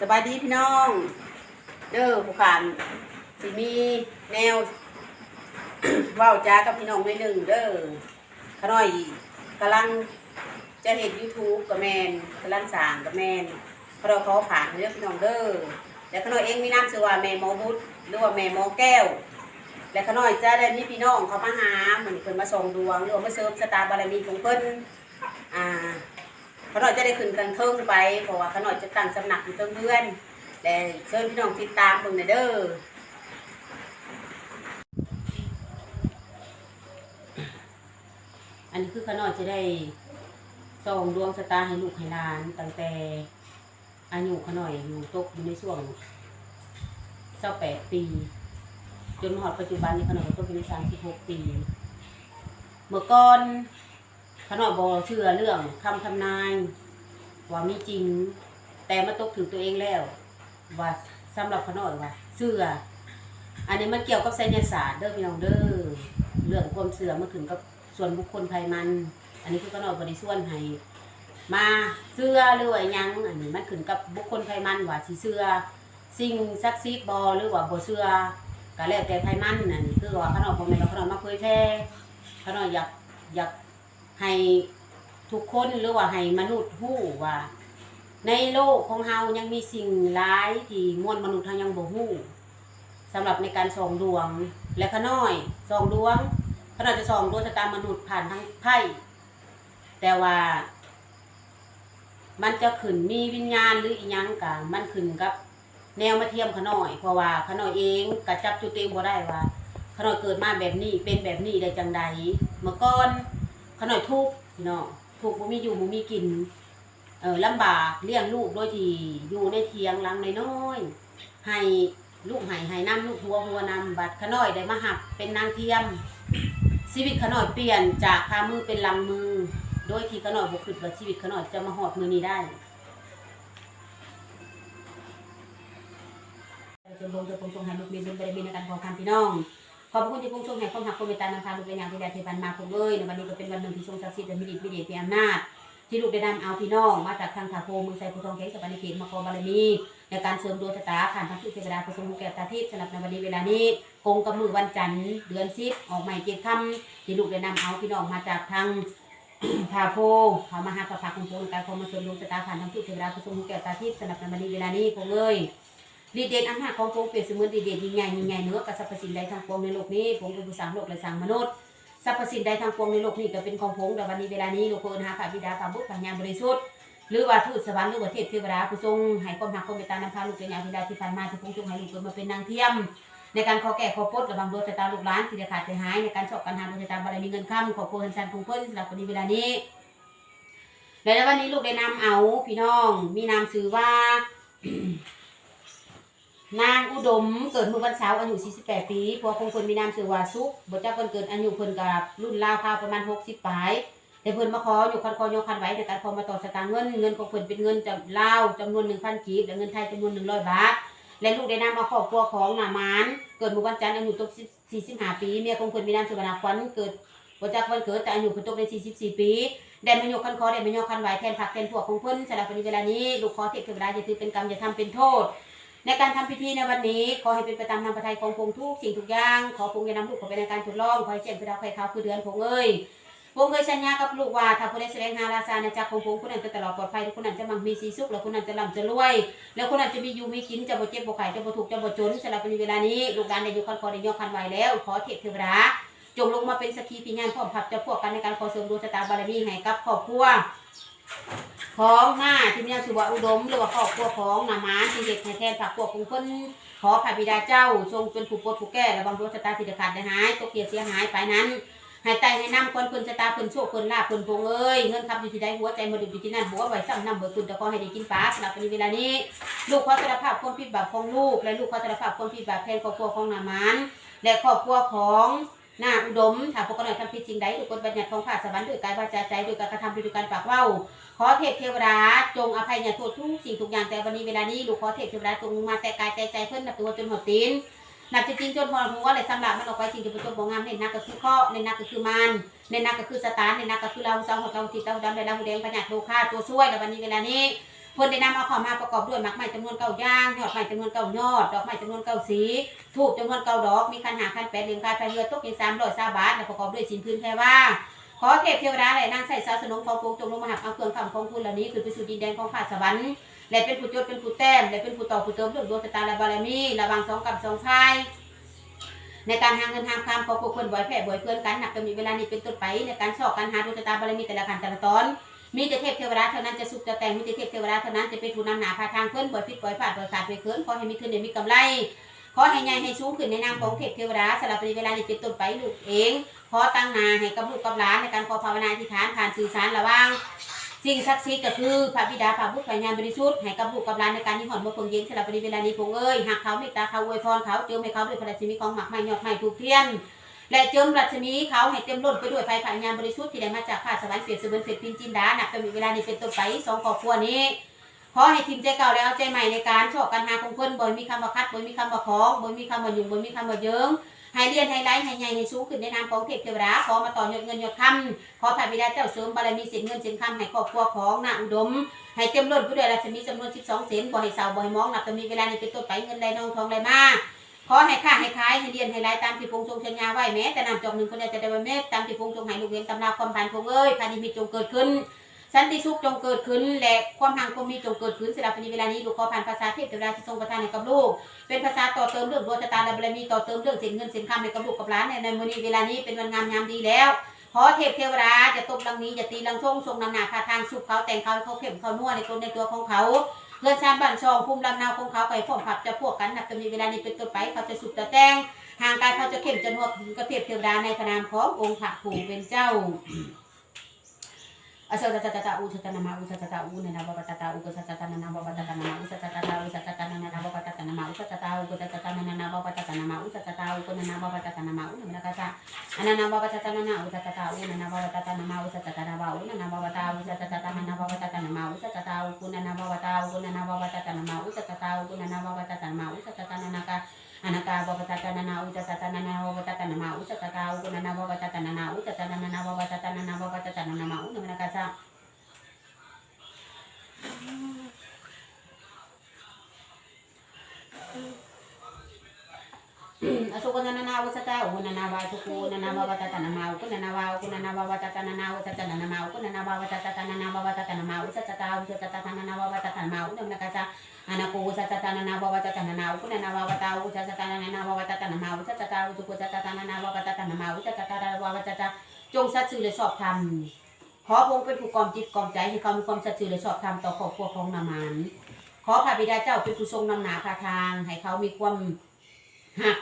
สบายดีพี่น้อง เด้อผู้ขานสิมีแนวเว้าจ้ากับพี่น้องไม่หนึ่งเด้อขน้อยกำลังจะเห็น YouTube กับแมนกำลังสางกับแมนเพราะเขาผ่านเรื่องพี่น้องเด้อและขน้อยเองมีนามชื่อว่าแม่หมอบุตรหรือว่าแม่หมอแก้ว และขน้อยจะได้มีพี่น้องเขามาหาเหมือนเพิ่นมาส่งดวงหรือว่ามาเสริมสตาบารมีของเพิ่นอ่า ขน้อยจะได้ขึ้นกันเทิงไปเพราะว่าขน้อยจะตั้งสำนักอยู่เทิงเพื่อนแต่เชิญพี่น้องติดตามเพิ่นหน่อยเด้ออันนี้คือขน้อยจะได้ส่งดวงชะตาให้ลูกให้หลานตั้งแต่อายุขน้อยอยู่ตกอยู่ในช่วงเจ้าแปดปี จนมาหอดปัจจุบันนี้ขน้อยก็ตกอยู่ในสามสิบหกปี เมื่อก่อน ขนอบอเชื่อเรื่องคำทำนายว่ามีจริง แต่มาตกถึงตัวเองแล้ว ว่าสำหรับขนอยว่าเชื่อ อันนี้มันเกี่ยวกับไสยศาสตร์เด้อพี่น้องเด้อเรื่องความเชื่อมาถึงกับส่วนบุคคลภายมัน อันนี้คือขนอยบริส่วนให้มาเชื่อหรือว่ายังอันนี้มันขึ้นกับบุคคลภายมันว่าสิเชื่อสิ่งศักดิ์สิทธิ์บ่หรือว่าบ่เชื่อก็แล้วแต่ภายมันนั่นคือว่าขนอยบ่แม่นขนอยมาเผยแพร่ขนอยอยากอยาก ให้ทุกคนหรือว่าให้มนุษย์ฮู้ว่า ในโลกของเฮายังมีสิ่งร้ายที่มวลมนุษย์เฮายังบ่ฮู้สำหรับในการส่องดวงและขน้อยส่องดวงขน้อยจะส่องดวงชะตามนุษย์ผ่านทางไพ่แต่ว่ามันจะขึ้นมีวิญญาณหรืออีหยังกะมันขึ้นกับ แนวมาเทียมขน้อย เพราะว่าขน้อยเองก็จับจุดตัวเองบ่ได้ว่าขน้อยเกิดมาแบบนี้เป็นแบบนี้ได้จังใดเมื่อก่อน ขน่อยทุกข์พี่น้องทุกข์บ่มีอยู่บ่มีกิน เออลำบากเลี้ยงลูกโดยที่อยู่ในเทียงหลังน้อยๆให้ลูกให้ให้น้ำลูกหัวหัวนำบัดขน่อยได้มาหับเป็นนางเทียม ชีวิตขน่อยเปลี่ยนจากพามือเป็นหลังมือ โดยที่ขน่อยบ่คิดว่าชีวิตขน่อยจะมาหอดมือนี้ได้จนลงจะปงทรงให้ลูกบินบินไปได้บินในการขอคำพี่น้อง ขอบคุณที่พุ่งชมให้ความหักความเมตตานำพาลูกไปอย่างที่แดนเทพันมาคงเอ้ยในวันนี้ก็เป็นวันหนึ่งที่ทรงศักดิ์สิทธิ์และมีฤทธิ์มีเดชมีอำนาจที่ลูกได้นำเอาพี่น้องมาจากทางถาโพมือใส่ผู้ทองแข็งสปันนิเขตมาขอบารมี ในการเสริมดวงชะตาผ่านทางทุกเทวดาประสงค์แก่ตาทิพย์สำหรับในวันนี้เวลานี้คงกับมือวันจันทร์เดือนสิบออกใหม่เจ็ดค่ำที่ลูกได้นำเอาพี่น้องมาจากทางถาโพเขามาหาประพักของพงการคงมาเสริมดวงชะตาผ่านทางทุกเทวดาประสงค์แก่ตาทิพย์สำหรับในวันนี้เวลานี้คงเอ้ย ดีเด่นอันหาของพงเปรียบเสมือนดีเด่นยิ่งใหญ่ยิ่งใหญ่เหนือกับสรรพสิ่งใดทางปวงในโลกนี้พงเป็นผู้สร้างโลกและสร้างมนุษย์สรรพสิ่งใดทางปวงในโลกนี้ก็เป็นของพงแต่วันนี้เวลานี้ลูกเอิญหาพระบิดาพระบุตรพระญาบริสุทธิ์หรือว่าทูตสวรรค์หรือว่าเทพเทวดาผู้ทรงให้ความหักความเมตตานำพาลูกเป็นอย่างพิดาที่ผ่านมาที่พงทรงให้ลูกเกิดมาเป็นนางเทียม ในการขอแก่ขอปดระบังดวงชะตาลูกหลานที่จะขาดใจหายในการสอบการหาดวงชะตาบารมีเงินข้ามขอโปรดหันสันคงเพิ่นสำหรับวันนี้เวลานี้และในวันนี้ลูกได้นำเอาพี่น้องมีนามชื่อว่า นางอุดมเกิดเมื่อวันเสาร์อายุ 48 ปีพวกคงคนมีนามชื่อว่าสุขบ่จักวันเกิดอายุเพิ่นกับรุ่นราวคราวประมาณ 60ปลาย แต่เพิ่นมาขออยู่คันคอยกคันไว้ในการขอมาต่อสตางค์เงินเงินของเพิ่นเป็นเงินจำลาวจำนวน 1,000กีบและเงินไทยจำนวน 100 บาท และลูกได้นำมาครอบครัวของนามานเกิดเมื่อวันจันทร์อายุตก45 ปีเมียของเพิ่นมีนามชื่อว่านาควันเกิดบ่จักวันเกิดแต่อายุเพิ่นตกได้44 ปีได้มายกคันคอได้มายกคันไหวแทนผักแทนพวกของเพิ่นสำหรับวันนี้เวลานี้ลูกขอเทพเทวดาจะถือเป็นกรรมอย่าทำเป็นโทษ ในการทำพิธีในวันนี้ ขอให้เป็นไปตามธรรมประทัยของพงทุกสิ่งทุกอย่าง ขอพงอย่านำลูกข้าไปในการทดลองขอให้เจ็บไปดาวไข่ขาวคือเดือนพงเอ้ยพงเคยสัญญากับลูกว่าถ้าผู้ใดแสดงหาราชาในจักรของพงผู้นั้นจะตลอดปลอดภัยผู้นั้นจะมั่งมีสีสุขแล้วผู้นั้นจะร่ำจะรวย แล้วผู้นั้นจะมีอยู่มีกินจะบ่เจ็บบ่ไข้จะบ่ทุกข์จะบ่จนสำหรับวันนี้เวลานี้ลูกหลานได้อยู่คันคอได้ยกคันไหวแล้ว ขอเทพเทวดาจงลงมาเป็นสักขีพยานพร้อมพับจะพวกกันในการขอเสริมดวงชะตาบารมีให้กับครอบครัว ของหน้าที่มีนามสุวอุดมหรือว่าครอบครัวของนามาที่เด็กให้แทนผักพวกของเพิ่นขอพระบิดาเจ้า ทรงเป็นผู้ปลดผู้แก้และบำรุงชะตาที่เดขาดได้หายตกเกียรเสียหายไปนั้นให้ไตให้น้ำคนเพิ่นชะตาเพิ่นโชคเพิ่นลาภเพิ่นพงเอ้ยเงินคำอยู่ที่ใดหัวใจมาดูอยู่ที่นั่นบัวไว้ซ้ำน้ำเบิดคุณแต่ขอให้ได้กินปลาสำหรับในเวลานี้ ลูกขอสารภาพความผิดบาปของลูก และลูกขอสารภาพความผิดบาปแทนครอบครัวของนามานและครอบครัวของ หน้าอุดมถ้าพวกกันหน่อยทำผิดจริงใดถูกกฎบัญญัติของพระสวรรค์ด้วยกายวาจาใจด้วยการกระทำด้วยการปากเว้า ขอเทพเทวดาจงอภัยเนี่ยโทษทุกสิ่งทุกอย่างแต่วันนี้เวลานี้ลูกขอเทพเทวดาจงมาแต่กายแต่ใจเพิ่นนับตัวจนหมดตีนนับจริงจนพอหัวเลยสำหรับมันออกไปจริงจะเป็นตัวบงงามเน้นนักก็คือข้อเน้นนักก็คือมันเน้นนักก็คือสตาร์เน้นนักก็คือเราเสาหัวเราจิตเราดำเลยเราหูแดงปัญญาโลค่าตัวช่วยแล้ววันนี้เวลานี้ เพิ่นได้นำเอาเข้ามาประกอบด้วยหมากไม้จำนวนเก้าอย่าง ยอดไม้จำนวนเก้ายอด ดอกไม้จำนวนเก้าสี ทูบจำนวนเก้าดอก มีคันหาคันแปดเหลี่ยมคายไฟเรือตกเป็นสามร้อยสาบาทและประกอบด้วยสินพื้นแพรว่าขอเทพเทวดาและนางใส่สาวสนมของปวงจงลงมาหักเอาเครื่องคำของคุณเหล่านี้ขึ้นไปสู่ดินแดนของข้าสวรรค์และเป็นผู้จดเป็นผู้แต้มและเป็นผู้ต่อผู้เติมเรื่องดวงชะตาและบารมีระวังสองกับสองพายในการหาเงินหาคำขอพวกเพื่อนบ่อยแผ่บ่อยเพื่อนกันหนักจะมีเวลานี้เป็นต้นไปในการสอบการหาดวงชะตาบารมีแต่ละขั้นแต่ละตอน มีแต่เทพเทวดาเท่านั้นจะสุขจะแต่งมีแต่เทพเทวดาเท่านั้นจะเป็นผู้นำหนาพาทางเพื่อนบ่อยผิดบ่อยพลาดบ่อยขาดบ่อยเคินขอให้มีขึ้นในมีกำไรขอให้ใหญ่ให้สูงขึ้นในนามของเทพเทวดาสำหรับในเวลานี้เป็นต้นไปลูกเองขอตั้งนาให้กับลูกกับหลานในการขอภาวนาอธิษฐานผ่านสื่อสารระว่างสิ่งศักดิ์สิทธิ์ก็คือพระบิดาพระพุทธพระญาณบริสุทธิ์ให้กับลูกกับหลานในการที่หอนมาเพิ่งเย็นสำหรับในเวลานี้พงเอ้ยหากเขาเมตตาเขาอวยพรเขาเจิมให้เขาด้วยพระราชมีของหมักไม้ยอดไม้ถูกเทียน และเจิมรัชมีเขาให้เต็มล้นไปด้วยไฟพระญาณบริสุทธิ์ที่ได้มาจากข้าสวรรค์เปรียบเสมือนเพชรพินจินดาหนักจะมีเวลานี้เป็นต้นไปสองครอบครัวนี้ขอให้ทีมใจเก่าแล้วเอาใจใหม่ในการชอบกันหาของเพิ่นบ่อยมีคำว่าคัดบ่อยมีคำว่าของบ่อยมีคำว่ายุ่งบ่อยมีคำว่าเยิงให้เรียนให้ไล่ให้ใหญ่ให้สูงขึ้นในนามของเทพเทวดาขอมาต่อยอดเงินยอดคำขอพระบิดาเจ้าเสริมบารมีเส้นเงินเส้นคำให้ครอบครัวของนาอุดม ให้เต็มล้นไปด้วยรัศมีจำนวน 12เส้นบ่ให้เศร้าบ่ให้มองหนับจะมีเวลานี้เป็นต้นไปเงินไหลนองทองไหลมา ขอให้ค้าให้ขายให้เรียนให้ไล่ตามที่พงทรงชัญญาไหวแม้แต่นำจอกหนึ่งคนเดียวจะได้ว่าเม็ดตามที่พงทรงให้ลูกเรียนตำราความผ่านพงเอ้ยพานิมิตจงเกิดขึ้นสันติสุขจงเกิดขึ้น และความหังความมีจงเกิดขึ้นสำหรับในเวลานี้ลูกขอผ่านภาษาเทพเทวดาที่ทรงประทานให้กับลูก เป็นภาษาต่อเติมเรื่องดวงชะตาและบารมีต่อเติมเรื่องสินเงินสินคำให้กับลูกกับหลานในในมื้อนี้เวลานี้เป็นวันงามยามดีแล้วขอเทพเทวดาจะตบลังนี้อย่าตีลังทรงทรงนำหนาพาทางสุขเขาแต่งเขาเขาเข้มเขานัวในตนในตัวของเขา เพื่อนชาติบ้านช่องภูมิลำเนาของเขาไปพร้อมขับจะพวกกันนับจะมีเวลานี้เป็นต้นไปเขาจะสุขจะแต่งห่างกายเขาจะเข้มจะนัวกระเทพเทวดาในพระนามขององค์พระผู้เป็นเจ้าอาสาตตาตาอุสตนามาอุสตตาอุนนาบปตตาอุกสตตานานาบปตตานามาอุสตต นามาอุสตตาอุกสตตานานาบปตตานามาอุสตตาอุกนานาบปตตานามาอุนนาคาสะอนานาบปตตานานาอุสตตาอุนานาบป อุสตตานาบาอุนานาบปตาอุสตตานานาบปตตานามาอุสตตาอุกุนานาบปตาอุนานาบปตตานามาอุสตตาอุกุนานาบปตตานามาอุสตตานานาคาอนาคาบปตตานานาอุจตตานานาบปตตานามาอุสตตาอุกุนานนานาอุสตตานานาบปตตานานาบปตตานามาอุนาคาสะอสุกนันนาวสตาอุนันาวาสุกุนันาวาตตานามานาวาอุกุนัตตานานาอุนามาอุนันาวาตตานานาวาตตานามาอุสตตาอุสตานานาวาตตานามาอุนันกาจาอนาคูอุสตตานานาวาตตานานาอุกุนันาวาตาอุสตตานานาวาตตานามาอุสตตาอุสุกุสตตานานาวาตตานามาอุสตตาวาตตาจงสัตย์ซื่อและชอบธรรมขอพงเป็นผู้กอมจิตกอมใจให้เขามีความสัตย์ซื่อและชอบธรรมต่อครอบครัวของนามานขอพระบิดาเจ้าเป็นผู้ทรงนำหนาพาทาง ให้เขามีความ หัก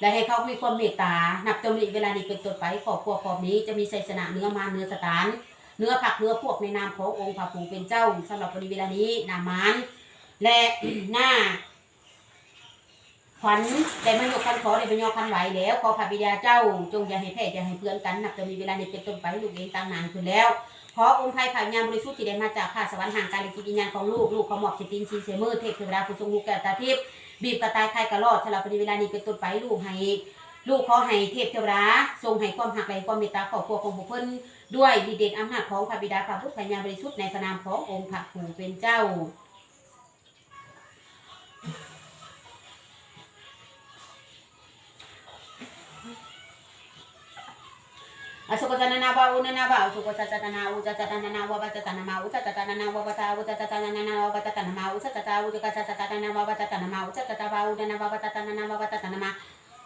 และให้เขามีความเมตตา นับจำนวนเวลานี้เป็นต้นไปขอบครัวขอบนี้จะมีไสสนะเนื้อมาเนื้อสถาน เนื้อผักเนื้อพวกในนามขององค์พระผู้เป็นเจ้าสำหรับวันนี้เวลานี้นามานและหน้าขวัญได้มายกคันขอได้มายกคันไหวแล้วขอพระบิดาเจ้า จงอย่าให้แพ้อย่าให้เพื่อนกันนับจะมีเวลานี้เป็นต้นไปลูกเองตั้งนานขึ้นแล้วขอองค์ไทยผ่านงานบริสุทธิ์ที่ได้มาจากข้าสวรรค์ห่างการในจิตวิญญาณของลูกลูกขอมอบสิตินชีเสมือเทพเทวดาผู้ทรงลูกแก้วตาทิพย์ บีบกระตายใครกระรอดสำหรับในเวลานี้เป็นต้นไปลูกให้ลูกขอให้เทพเทวดาทรงให้ความหักแลความเมตตาครอบครัวของบุคคลด้วยดีเด่นอำนาจของพระบิดาพระพุทธพญาบริสุทธิ์ในพระนามขององค์พระผู้เป็นเจ้า อสุกตนานาบาอุนานาบาอุสุกตตนาอุจตตนานาวัปตตนามาอุจตตนานาวัปตาอุจตตนานาวัปตตนามาอุจตตาอุจกตตนานาวัปตตนามาอุจตตาบาอุนานาวัปตตนานาวัปตตนามา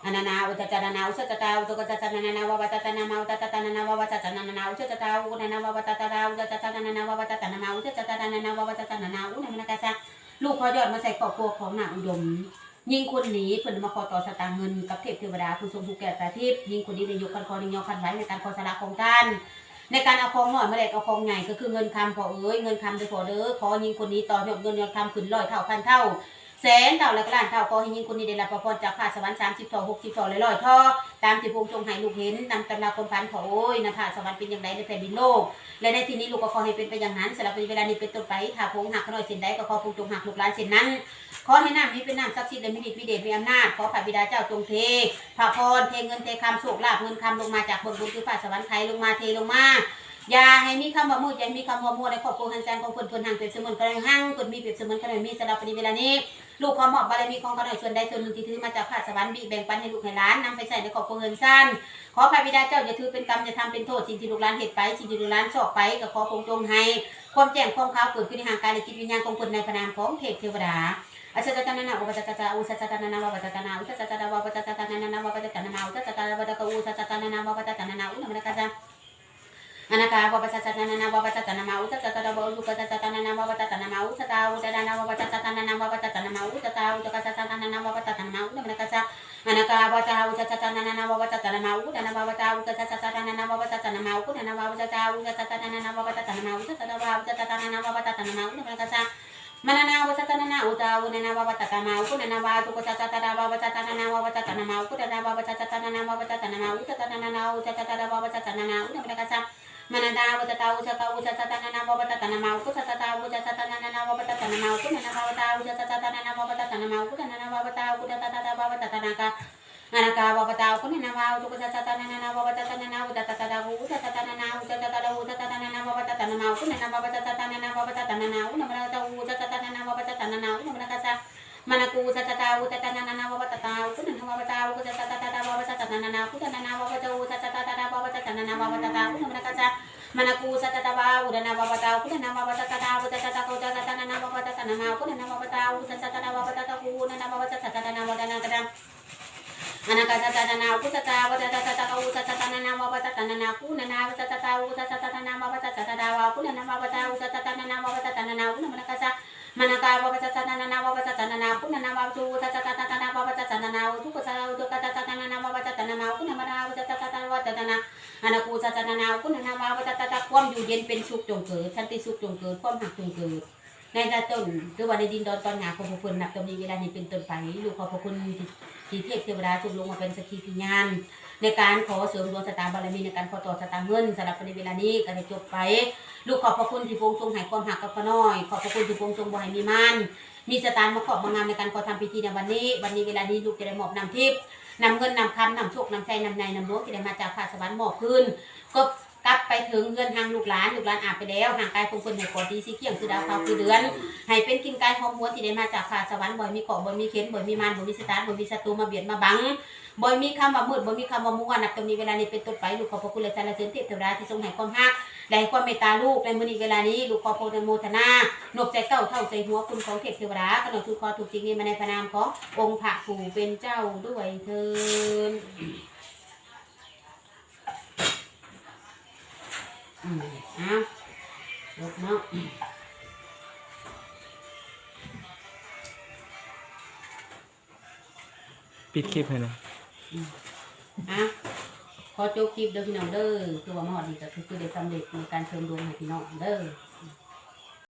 อนานาอุจตตนาอุจตตาอุจกตตนานาวัปตตนามาอุจตตนานาวัปตตนานาอุจตตาอุนานาวัปตตนาอุจตตนานาวัปตตนามาอุจตตนานาวัปตตนานาอุนานาคาซะลูกขอยอดมาใส่ครอบครัวของนางอุดม ยิ่งคนนี้เพิ่นมาขอต่อสตางค์เงินกับเทพเทวดาผู้ทรงผู้แก่ตาทิพย์ยิ่งคนนี้ได้ยกคันคอนิยอคันไว้ในการขอสละของท่าน ในการเอาของหน่อยมาแลกเอาของใหญ่ก็คือเงินคำพอเอ้ยเงินคำเด้อพอเด้อขอยิ่งคนนี้ต่อยอดเงินยอดคำขึ้นร้อยเท่าพันเท่า แสนเท่าและก็ล้านเท่าขอให้ยิงคนนี้ได้รับพระพรจากข้าสวรรค์สามสิบท่อหกสิบท่อเลยร้อยท่อตามที่พระองค์ทรงให้ลูกเห็นนำตำราคนพันขอโอ้ยนะพระสวรรค์เป็นอย่างไรในแผ่นดินโลก และในที่นี้ลูกก็ขอให้เป็นไปอย่างนั้นสำหรับเวลานี้เป็นต้นไปถ้าพระองค์หักขน้อยเส้นใดก็ขอพระองค์จงหักลูกหลานเส้นนั้นขอให้น้ำนี้เป็นน้ำศักดิ์สิทธิ์และมีฤทธิ์มีเดชมีอำนาจขอพระบิดาเจ้าจงเทพระพรเทเงินเทคำโชคลาภเงินคำลงมาจากบนบุญคือฝ่าสวรรค์ไทยลงมาเทลงมา อย่าให้มีคำว่ามืดอย่าให้มีคำว่ามัวในครอบครัวหันแซนของเพิ่นเพิ่นห่างเปรียบเสมือนกระห่างเพิ่นมีเปรียบเสมือนกระไรมีสำหรับในเวลานี้ ลูกขอมอบบารมีของกระไรส่วนใดส่วนหนึ่งที่ถือมาจากพระสวรรค์บิแบ่งปันให้ลูกให้หลานนำไปใส่ในครอบครัวเงินสั้นขอพระบิดาเจ้าอย่าถือเป็นกรรมอย่าทำเป็นโทษสิ่งที่ลูกหลานเหตุไปสิ่งที่ลูกหลานชอบไปก็ขอพงจงให้ความแจ้งความขาวเกิดขึ้นในห่างกายและจิตวิญญาณของคนในพระนามของเทพเทวดาอาจารย์ตานานาอุปจจาอุสจตานานาวัปจาอุสจตานาวัปจตานานาวัปจตานาอุสจตานาวัจตาอุสจตานานาวัปจตานานาอุนมนกาจาอนาคาวัปจตานานาวัปจตานามาอุสจตานาวัปจตานานาอุสตาอุตานาวัปจตานานาวัปจตานามาอุสตาอุตกาจตานานาวัปจตานามาอุนมนกาจาอนาคาวัปจาอุสจตานานาวัปจานามาอุดานาวัปจาอุสจตานานาวัปจตานามาอุนาวัปจาอุนมาอุสจตานาวัปจตาจา అనగా గొప్పత సతనన బాబత తన మావుత తతర బౌలుకత సతనన బాబత తన మావుత తావుత తన బాబత సతనన బాబత తన మావుత తావుత కత సతనన బాబత తన మావుత మనకస అనగా బాబత తావుత సతనన బాబత తన మావుత తన బాబత తావుత సతనన బాబత తన మావుత తన బాబత తావుత సతనన బాబత తన మావుత తన బాబత సతనన బాబత తన మావుత మనకస మన నావ సతన నావు తావు నన బాబ తత మావుకు నన వాతుకు సతర బాబ సతన నావ సతన మావుకు తన బాబ సతన నావ సతన మావు సతన నావు సతర బాబ సతన నావు నమరకస mana dana wata tau sa tau sa na wata tana mau ku sa tatau sa tatana na wata tana mau ku mana wata tau sa tatana na wata tana mau ku tana na wata tau ku tatata wata tana ka ngana ka wata tau ku na mau ku sa tatana na wata na wata tatata na wata tatata ku sa na wata tana mau ku na wata tatana na wata tana na wata tau sa tatana na wata tana na wata mana ku sa tatau tatana na wata tananaku tananawa patau na na tata tata ta ta aku na kaca manaku tata tata aku dan nawa patau aku dan nawa tata tata aku tata tata tata tata nanawa tata tananawa ta dan nawa patau tata tata na tata aku na tata tata nawa ta tata anak kata tata na aku tata na tata tata kau ta ta na mama tata na aku na na tata tata aku ta ta na mama tata na na aku na na mama tata tata tata na na mama tata na aku na mana kata mana kata tata na na mama tata na aku na na mama tata tata tata na mama tata na aku tu kata ta ta na na ku na ma na wa ta ta ta wa ta ta na อานาคูสัจนานาคุณนามาวัตตะความอยู่เย็นเป็นสุขจงเกิดสันติสุขจงเกิดความหักจงเกิดในตาต้นหรือว่าในดินดอนตอนหงาของพระคุณนับตำนี้เวลานี้เป็นต้นไปลูกขอพระคุณที่เทพเทวดาถูกลงมาเป็นสกีพิญาณในการขอเสริมดวงชะตาบารมีในการขอต่อชะตาเงินสำหรับในเวลานี้ก็ได้จบไป ลูกขอบพระคุณที่พงทรงให้ความหักกับพน้อย ขอบพระคุณที่พงทรงบ่ให้มีมันมีสตานมาขอบมางานในการขอทำพิธีในวันนี้ วันนี้เวลานี้ลูกจะได้มอบนำทิพย์ นำเงินนำคำนำโชคนำใจนำในนำรถที่ได้มาจากพระสวรรค์หมอบขึ้นก็กลับไปถึงเงินทางลูกหลานลูกหลานอาบไปแล้วห่างกายคงคนให้กอดีสีเขียงคือดาวเขาคือเดือน ให้เป็นกินกายหอมหวนที่ได้มาจากพระสวรรค์บ่อยมีเกาะบ่อยมีเข็นบ่อยมีมารบ่อยมีสตาร์บ่อยมีศัตรูมาเบียดมาบังบ่อยมีคำว่ามืดบ่อยมีคำว่ามัวนับตรงนี้เวลานี้เป็นต้นไปลูกขอพระคุณและสรรเสริญเทพเทวดาที่ทรงให้ความรัก และให้ความเมตตาลูกในมื้อนี้เวลานี้ลูกขอโพธิโมทนานบใจเก้าเท่าใจหัวคุณของเทพเทวดาขนมทุกขอถูกจริงนี้มาในพระนามขององค์พระผู้เป็นเจ้าด้วยเถิดอืมอะลบเนาะปิดคลิปให้หนะ อะ พอจบคลิปเด้อพี่น้องเด้อคือว่ามาหอดีก็คือคือได้สำเร็จในการเชิญดวงให้พี่น้องเด้อ